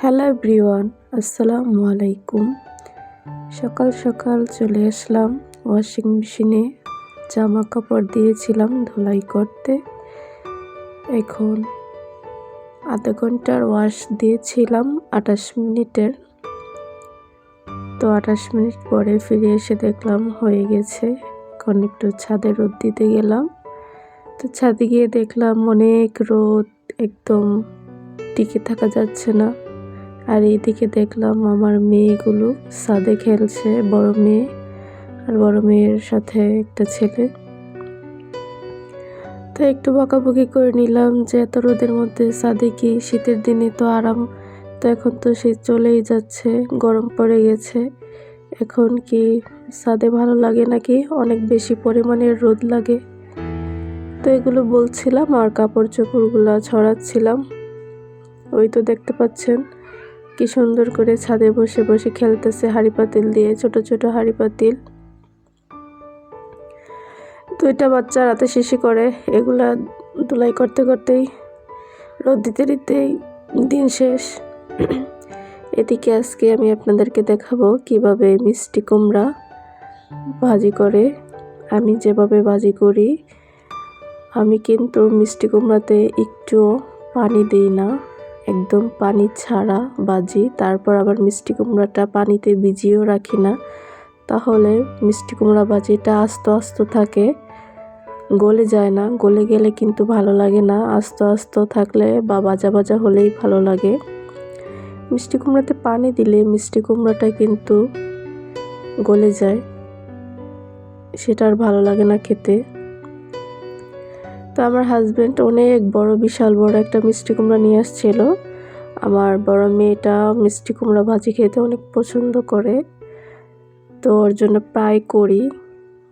Hello everyone, আসসালামু আলাইকুম। সকাল সকাল চলে আসলাম, ওয়াশিং মেশিনে জামা কাপড় দিয়েছিলাম ধুলাই করতে। এখন আধা ঘণ্টার ওয়াশ দিয়েছিলাম আঠাশ মিনিটের। তো আঠাশ মিনিট পরে ফিরে এসে দেখলাম হয়ে গেছে, এখন একটু ছাদে রোদ দিতে গেলাম। তো ছাদে গিয়ে দেখলাম অনেক রোদ, একদম টিকে থাকা যাচ্ছে না। আর এইদিকে দেখলাম আমার মেয়েগুলো সাদে খেলছে, বড় মেয়ে আর বড় মেয়ের সাথে একটা ছেলে। তো একটু বকাবকি করে নিলাম যে এত রোদের মধ্যে সাদে কি? শীতের দিনে তো আরাম। তো এখন তো শীত চলেই যাচ্ছে, গরম পড়ে গেছে। এখন কি সাদে ভালো লাগে নাকি? অনেক বেশি পরিমাণের রোদ লাগে। তো এগুলো বলছিলাম আর কাপড় চোপড়গুলো ছড়াচ্ছিলাম ওই তো দেখতে পাচ্ছেন। কি সুন্দর করে ছাদে বসে বসে খেলতেছে হাড়ি পাতিল দিয়ে, ছোট ছোট হাড়ি পাতিল। দুইটা বাচ্চা রাতে শিশি করে, এগুলা ধুলাই করতে করতেই, রোদ দিতে দিতেই দিন শেষ। এদিকে আজকে আমি আপনাদেরকে দেখাবো কীভাবে মিষ্টি কুমড়া ভাজি করে। আমি যেভাবে ভাজি করি, আমি কিন্তু মিষ্টি কুমড়াতে একটু পানি দিই না। একদম পানি ছাড়া বাজি, তারপর আবার মিষ্টি কুমড়াটা পানিতে ভিজিয়েও রাখি না। তাহলে মিষ্টি কুমড়া বাজিটা আস্ত আস্ত থাকে, গলে যায় না। গলে গেলে কিন্তু ভালো লাগে না। আস্ত আস্ত থাকলে বা বাজা বাজা হলেই ভালো লাগে। মিষ্টি কুমড়াতে পানি দিলে মিষ্টি কুমড়াটা কিন্তু গলে যায়। সেটা আর ভালো লাগে না খেতে। তো আমার হাজব্যান্ড অনেক বড়, বিশাল বড় একটা মিষ্টি কুমড়া নিয়ে আসছিল। আমার বড় মেয়েটা মিষ্টি কুমড়া ভাজি খেতে অনেক পছন্দ করে। তো ওর জন্য প্রায় করি,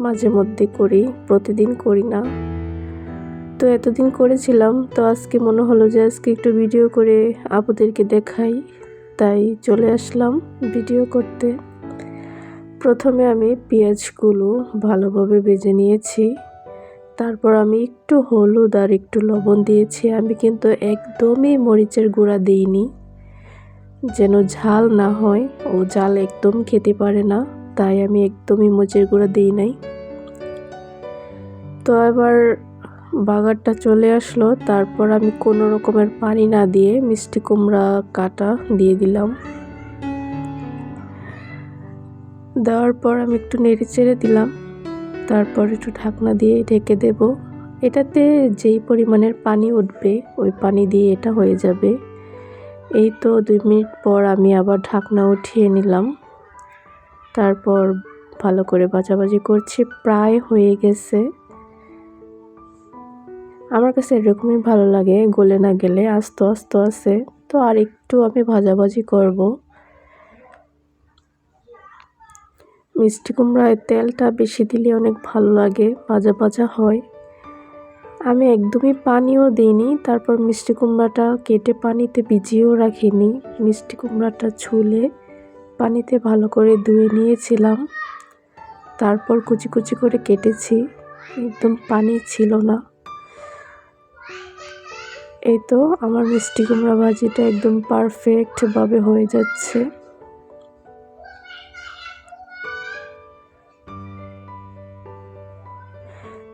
মাঝে মধ্যে করি, প্রতিদিন করি না। তো এতদিন করেছিলাম, তো আজকে মনে হলো যে আজকে একটু ভিডিও করে আপুদেরকে দেখাই। তাই চলে আসলাম ভিডিও করতে। প্রথমে আমি পেঁয়াজগুলো ভালোভাবে বেজে নিয়েছি। তারপর আমি একটু হলুদ আর একটু লবণ দিয়েছি। আমি কিন্তু একদমই মরিচের গুঁড়া দিইনি। যেন ঝাল না হয়, ও ঝাল একদম খেতে পারে না, তাই আমি একদমই মরিচের গুঁড়া দিই নাই। তো এবার বাগারটা চলে আসলো। তারপর আমি কোনো রকমের পানি না দিয়ে মিষ্টি কুমড়া কাটা দিয়ে দিলাম। দেওয়ার পর আমি একটু নেড়ে চেড়ে দিলাম। তারপর একটু ঢাকনা দিয়ে ঢেকে দেব। এটাতে যেই পরিমাণের পানি উঠবে, ওই পানি দিয়ে এটা হয়ে যাবে। এই তো দুই মিনিট পর আমি আবার ঢাকনা উঠিয়ে নিলাম। তারপর ভালো করে বাজাবাজি করছি, প্রায় হয়ে গেছে। আমার কাছে এরকমই ভালো লাগে, গলে না গেলে আস্ত আস্ত আছে। তো আর একটু আমি ভাজাভাজি করব। মিষ্টি কুমড়ায় তেলটা বেশি দিলে অনেক ভালো লাগে, ভাজা ভাজা হয়। আমি একদমই পানিও দিইনি, তারপর মিষ্টি কুমড়াটা কেটে পানিতে ভিজিয়েও রাখিনি। মিষ্টি কুমড়াটা ছুলে পানিতে ভালো করে ধুয়ে নিয়েছিলাম। তারপর কুচি কুচি করে কেটেছি, একদম পানি ছিল না। এই তো আমার মিষ্টি কুমড়া ভাজিটা একদম পারফেক্টভাবে হয়ে যাচ্ছে।